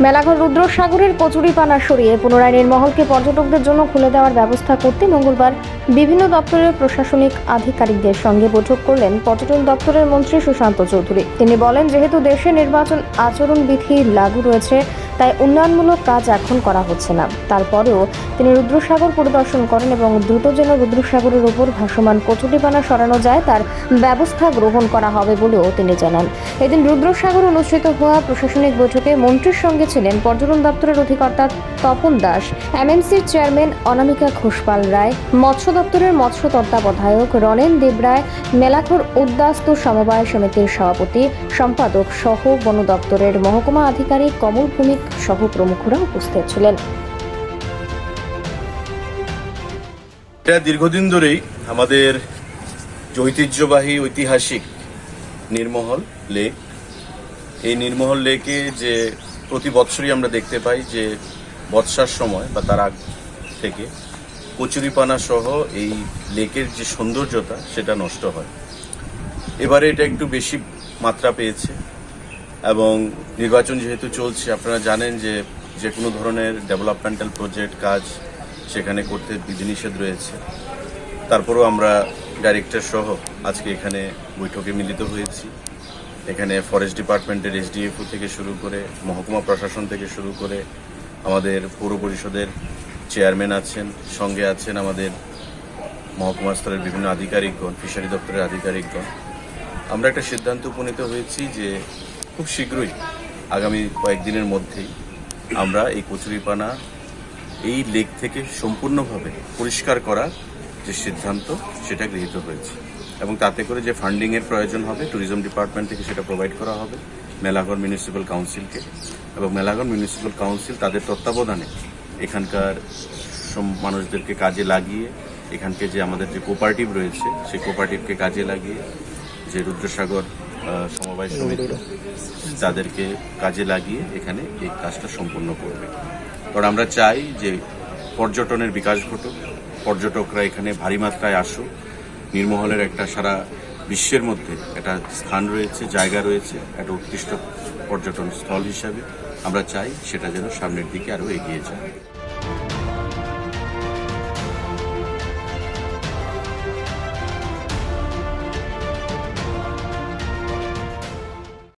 মেলাঘর রুদ্রসাগরের কচুরিপানা সরিয়ে পুনরায় নির্মহলকে পর্যটকদের জন্য খুলে দেওয়ার ব্যবস্থা করতে মঙ্গলবার বিভিন্ন দপ্তরের প্রশাসনিক আধিকারিকদের সঙ্গে বৈঠক করলেন পর্যটন দপ্তরের মন্ত্রী সুশান্ত চৌধুরী। তিনি বলেন, যেহেতু দেশে নির্বাচন আচরণবিধি লাগু রয়েছে, তাই উন্নয়নমূলক কাজ এখন করা হচ্ছে না। তারপরেও তিনি রুদ্রসাগর পরিদর্শন করেন এবং দ্রুত যেন রুদ্রসাগরের উপর ভাসমান কচুরিপানা সরানো যায়, তার ব্যবস্থা গ্রহণ করা হবে বলেও তিনি জানান। এদিন রুদ্রসাগর অনুষ্ঠিত হওয়া প্রশাসনিক বৈঠকে মন্ত্রীর সঙ্গে ছিলেন পর্যটন দপ্তরের অধিকর্তা তপন দাস এমএমসির চেয়ারম্যান অনামিকা ঘোষপাল রায়, মৎস্য দপ্তরের মৎস্য তত্ত্বাবধায়ক রনেন দেবরায় মেলাখর উদ্যাস্ত সমবায় সমিতির সভাপতি, সম্পাদক সহ বন দপ্তরের মহকুমা আধিকারিক কমল ভূমিক সহ প্রমুখরা উপস্থিত ছিলেন। দীর্ঘদিন ধরেই আমাদের ঐতিহ্যবাহী, ঐতিহাসিক নির্মহল লেক, এই নির্মহল লেকে যে প্রতি বৎসরই আমরা দেখতে পাই যে বর্ষার সময় বা তার আগ থেকে কচুরিপানা সহ এই লেকের যে সৌন্দর্যতা, সেটা নষ্ট হয়। এবারে এটা একটু বেশি মাত্রা পেয়েছে এবং নির্বাচন যেহেতু চলছে, আপনারা জানেন যে যে কোনো ধরনের ডেভেলপমেন্টাল প্রজেক্ট কাজ সেখানে করতে বিধিনিষেধ রয়েছে। তারপরেও আমরা ডাইরেক্টর সহ আজকে এখানে বৈঠকে মিলিত হয়েছি। এখানে ফরেস্ট ডিপার্টমেন্টের এসডিএফও থেকে শুরু করে, মহকুমা প্রশাসন থেকে শুরু করে, আমাদের পৌর পরিষদের চেয়ারম্যান আছেন, সঙ্গে আছেন আমাদের মহকুমা স্তরের বিভিন্ন আধিকারিকগণ, ফিশারি দপ্তরের আধিকারিকগণ। আমরা একটা সিদ্ধান্ত উপনীত হয়েছি যে খুব শীঘ্রই, আগামী কয়েকদিনের মধ্যেই আমরা এই কচুরিপানা এই লেক থেকে সম্পূর্ণভাবে পরিষ্কার করার যে সিদ্ধান্ত, সেটা গৃহীত হয়েছে। এবং তাতে করে যে ফান্ডিংয়ের প্রয়োজন হবে, ট্যুরিজম ডিপার্টমেন্ট থেকে সেটা প্রোভাইড করা হবে, মেলাঘর মিউনিসিপ্যাল কাউন্সিলকে। এবং মেলাঘর মিউনিসিপ্যাল কাউন্সিল তাদের তত্ত্বাবধানে এখানকার মানুষদেরকে কাজে লাগিয়ে এখানকে যে আমাদের যে কোপারেটিভ রয়েছে সেই কোপারেটিভকে কাজে লাগিয়ে যে রুদ্রসাগর সমবায় সমিতি তাদেরকে কাজে লাগিয়ে এখানে এই কাজটা সম্পূর্ণ করবে। কারণ আমরা চাই যে পর্যটনের বিকাশ ঘটুক পর্যটকরা এখানে ভারী মাত্রায় আসুক নির্মহলের একটা সারা বিশ্বের মধ্যে একটা স্থান রয়েছে, জায়গা রয়েছে, একটা উৎকৃষ্ট পর্যটন স্থল হিসাবে। আমরা চাই সেটা যেন সামনের দিকে আরও এগিয়ে যায়।